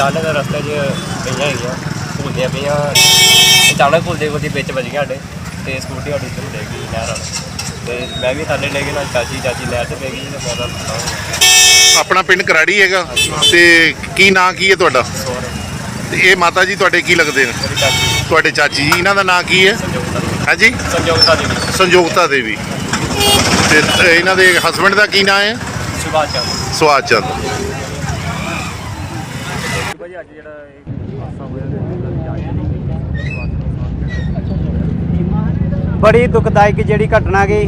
ਅਚਾਨਕ ਰਸਤੇ 'ਚ ਪਈਆਂ ਹੈਗੀਆਂ ਘੁਲਦੀਆਂ ਪਈਆਂ। ਅਚਾਨਕ ਘੁਲਦੇ ਘੁਲਦੇ ਵਿੱਚ ਵੱਜ ਗਿਆ ਸਾਡੇ ਤੇ ਸਕੂਟੀ ਸਾਡੀ ਉੱਤੇ ਡਿੱਗ ਗਈ ਨਹਿਰ ਵਾਲ। ਤੇ ਮੈਂ ਵੀ ਥੱਲੇ ਡਿੱਗ ਗਈ ਨਾਲ ਚਾਚੀ ਚਾਚੀ ਨਹਿਰ 'ਚ ਪੈ ਗਈ ਤੇ ਮੈਂ ਤਾਂ ਆਪਣਾ ਪਿੰਡ ਕਰਾੜੀ ਹੈਗਾ ਤੇ ਕੀ ਨਾਂ ਕੀ ਹੈ ਤੁਹਾਡਾ? ਸੋਰ ਤੇ ਇਹ ਮਾਤਾ ਜੀ ਤੁਹਾਡੇ ਕੀ ਲੱਗਦੇ ਨੇ? ਮੇਰੀ ਚਾਚੀ। ਤੁਹਾਡੇ ਚਾਚੀ ਜੀ ਇਹਨਾਂ ਦਾ ਨਾਂ ਕੀ ਹੈ? ਸੰਯੋਗਤਾ ਦੇਵੀ। ਹਾਂਜੀ? ਸੰਯੋਗਤਾ ਦੇਵੀ। ਸੰਜੋਗਤਾ ਦੇਵੀ। ਤੇ ਇਹਨਾਂ ਦੇ ਹਸਬੰਡ ਦਾ ਕੀ ਨਾਂ ਹੈ? ਸੁਭਾਸ਼ ਚੰਦ। ਚੰਦ। ਭਾਜੀ ਅੱਜ ਜਿਹੜਾ ਇਹ ਹਾਦਸਾ ਹੋਇਆ ਤੇ ਬੜੀ ਦੁਖਦਾਇਕ ਜਿਹੜੀ ਘਟਨਾ ਗਈ।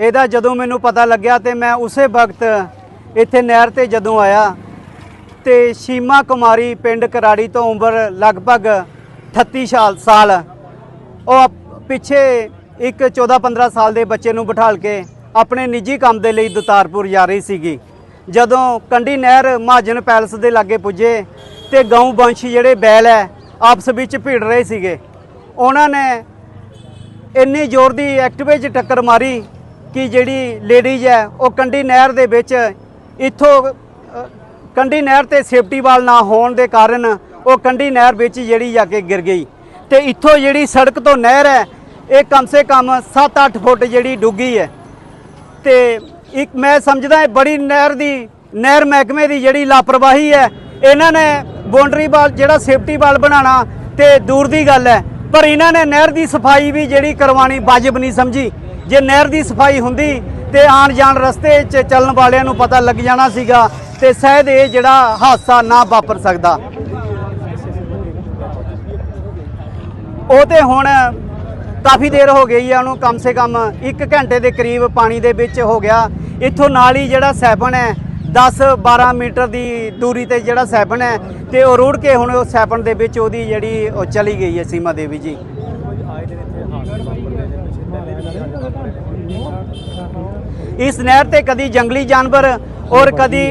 ਇਹਦਾ ਜਦੋਂ ਮੈਨੂੰ ਪਤਾ ਲੱਗਿਆ ਤੇ ਮੈਂ ਉਸੇ ਵਕਤ ਇੱਥੇ ਨਹਿਰ ਤੇ ਜਦੋਂ ਆਇਆ ਤੇ ਸ਼ੀਮਾ ਕੁਮਾਰੀ ਪਿੰਡ ਕਰਾੜੀ ਤੋਂ ਉਮਰ ਲਗਭਗ 38 ਸਾਲ ਸਾਲ। ਉਹ ਪਿੱਛੇ ਇੱਕ 14-15 ਸਾਲ ਦੇ ਬੱਚੇ ਨੂੰ ਬਿਠਾਲ ਕੇ ਆਪਣੇ ਨਿੱਜੀ ਕੰਮ ਦੇ ਲਈ ਦਤਾਰਪੁਰ ਜਾ ਰਹੀ ਸੀਗੀ। ਜਦੋਂ ਕੰਢੀ ਨਹਿਰ ਮਹਾਜਨ ਪੈਲਸ ਦੇ ਲਾਗੇ ਪੁੱਜੇ ਤੇ ਗਊ ਵੰਸ਼ ਜਿਹੜੇ ਬੈਲ ਹੈ, ਆਪਸ ਵਿੱਚ ਭਿੜ ਰਹੇ ਸੀਗੇ। ਉਹਨਾਂ ਨੇ ਇੰਨੀ ਜ਼ੋਰ ਦੀ ਐਕਟਿਵੇ 'ਚ ਟੱਕਰ ਮਾਰੀ ਕਿ ਜਿਹੜੀ ਲੇਡੀਜ਼ ਹੈ, ਉਹ ਕੰਢੀ ਨਹਿਰ ਦੇ ਵਿੱਚ ਇੱਥੋਂ ਕੰਢੀ ਨਹਿਰ ਤੇ ਸੇਫਟੀ ਵਾਲ ਨਾ ਹੋਣ ਦੇ ਕਾਰਨ ਉਹ ਕੰਢੀ ਨਹਿਰ ਵਿੱਚ ਜਿਹੜੀ ਜਾ ਕੇ ਗਿਰ ਗਈ। ਤੇ ਇੱਥੋਂ ਜਿਹੜੀ ਸੜਕ ਤੋਂ ਨਹਿਰ ਹੈ, ਇਹ ਕਮ ਸੇ ਕਮ 7-8 ਫੁੱਟ ਜਿਹੜੀ ਡੁੱਗੀ ਹੈ। ਤੇ ਇੱਕ ਮੈਂ ਸਮਝਦਾ ਇਹ ਬੜੀ ਨਹਿਰ ਦੀ, ਨਹਿਰ ਮਹਿਕਮੇ ਦੀ ਜਿਹੜੀ ਲਾਪਰਵਾਹੀ ਹੈ, ਇਹਨਾਂ ਨੇ ਬਾਉਂਡਰੀ ਵਾਲ ਜਿਹੜਾ ਸੇਫਟੀ ਵਾਲ ਬਣਾਉਣਾ ਤੇ ਦੂਰ ਦੀ ਗੱਲ ਹੈ। ਪਰ ਇਹਨਾਂ ਨੇ ਨਹਿਰ ਦੀ ਸਫ਼ਾਈ ਵੀ ਜਿਹੜੀ ਕਰਵਾਣੀ ਵਾਜਬ ਨਹੀਂ ਸਮਝੀ। ਜੇ ਨਹਿਰ ਦੀ ਸਫ਼ਾਈ ਹੁੰਦੀ ਤੇ ਆਣ ਜਾਣ ਰਸਤੇ 'ਚ ਚੱਲਣ ਵਾਲਿਆਂ ਨੂੰ ਪਤਾ ਲੱਗ ਜਾਣਾ ਸੀਗਾ ਤੇ ਸ਼ਾਇਦ ਇਹ ਜਿਹੜਾ ਹਾਦਸਾ ਨਾ ਵਾਪਰ ਸਕਦਾ। ਉਹ ਤੇ ਹੁਣ ਕਾਫੀ ਦੇਰ ਹੋ ਗਈ ਆ ਉਹਨੂੰ, ਕਮ ਸੇ ਕਮ 1 ਘੰਟੇ ਦੇ ਕਰੀਬ ਪਾਣੀ ਦੇ ਵਿੱਚ ਹੋ ਗਿਆ। ਇੱਥੋਂ ਨਾਲ ਹੀ ਜਿਹੜਾ ਸੈਪਨ ਹੈ 10 12 ਮੀਟਰ ਦੀ ਦੂਰੀ ਤੇ ਜਿਹੜਾ ਸੈਪਨ ਹੈ, ਤੇ ਉਹ ਰੁੜ ਕੇ ਹੁਣ ਉਹ ਸੈਪਨ ਦੇ ਵਿੱਚ ਉਹਦੀ ਜਿਹੜੀ ਉਹ ਚਲੀ ਗਈ ਹੈ ਸੀਮਾ ਦੇਵੀ ਜੀ। ਇਸ ਨਹਿਰ ਤੇ ਕਦੀ ਜੰਗਲੀ ਜਾਨਵਰ ਔਰ ਕਦੀ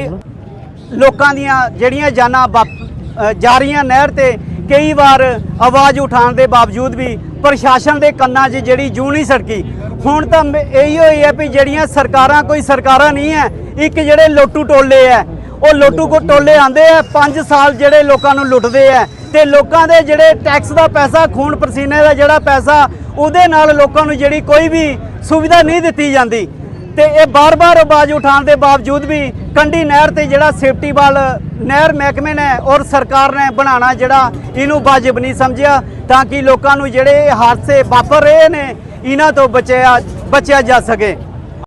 ਲੋਕਾਂ ਦੀਆਂ ਜਿਹੜੀਆਂ ਜਾਨਾਂ ਵਾਪ- ਜਾ ਰਹੀਆਂ ਨਹਿਰ ਤੇ ਕਈ ਵਾਰ ਆਵਾਜ਼ ਉਠਾਉਣ ਦੇ ਬਾਵਜੂਦ ਵੀ ਪ੍ਰਸ਼ਾਸਨ ਦੇ ਕੰਨਾਂ 'ਚ ਜਿਹੜੀ ਜੂ ਨਹੀਂ ਸੜਕੀ। ਹੁਣ ਤਾਂ ਮ- ਇਹੀ ਹੋਈ ਹੈ ਵੀ ਜਿਹੜੀਆਂ ਸਰਕਾਰਾਂ, ਕੋਈ ਸਰਕਾਰਾਂ ਨਹੀਂ ਹੈ, ਇੱਕ ਜਿਹੜੇ ਲੋਟੂ ਟੋਲੇ ਹੈ, ਉਹ ਲੋਟੂ ਕੋ ਟੋਲੇ ਆਂਦੇ ਆ 5 ਸਾਲ ਜਿਹੜੇ ਲੋਕਾਂ ਨੂੰ ਲੁੱਟਦੇ ਆ ਤੇ ਲੋਕਾਂ ਦੇ ਜਿਹੜੇ ਟੈਕਸ ਦਾ ਪੈਸਾ, ਖੂਨ ਪਸੀਨੇ ਦਾ ਜਿਹੜਾ ਪੈਸਾ, ਉਹਦੇ ਨਾਲ ਲੋਕਾਂ ਨੂੰ ਜਿਹੜੀ ਕੋਈ ਵੀ ਸੁਵਿਧਾ ਨਹੀਂ ਦਿੱਤੀ ਜਾਂਦੀ। ਤੇ ਇਹ ਬਾਰ-ਬਾਰ ਆਵਾਜ਼ ਉਠਾਉਣ ਦੇ ਬਾਵਜੂਦ ਵੀ ਕੰਢੀ ਨਹਿਰ ਤੇ ਜਿਹੜਾ ਸੇਫਟੀ ਵਾਲ ਨਹਿਰ ਮਹਿਕਮੇ ਨੇ ਔਰ ਸਰਕਾਰ ਨੇ ਬਣਾਉਣਾ ਜਿਹੜਾ, ਇਹਨੂੰ ਵਾਜਬ ਨਹੀਂ ਸਮਝਿਆ, ਤਾਂ ਕਿ ਲੋਕਾਂ ਨੂੰ ਜਿਹੜੇ ਇਹ ਹਾਦਸੇ ਵਾਪਰ ਰਹੇ ਨੇ, ਇਹਨਾਂ ਤੋਂ ਬਚਿਆ ਬਚਿਆ ਜਾ ਸਕੇ।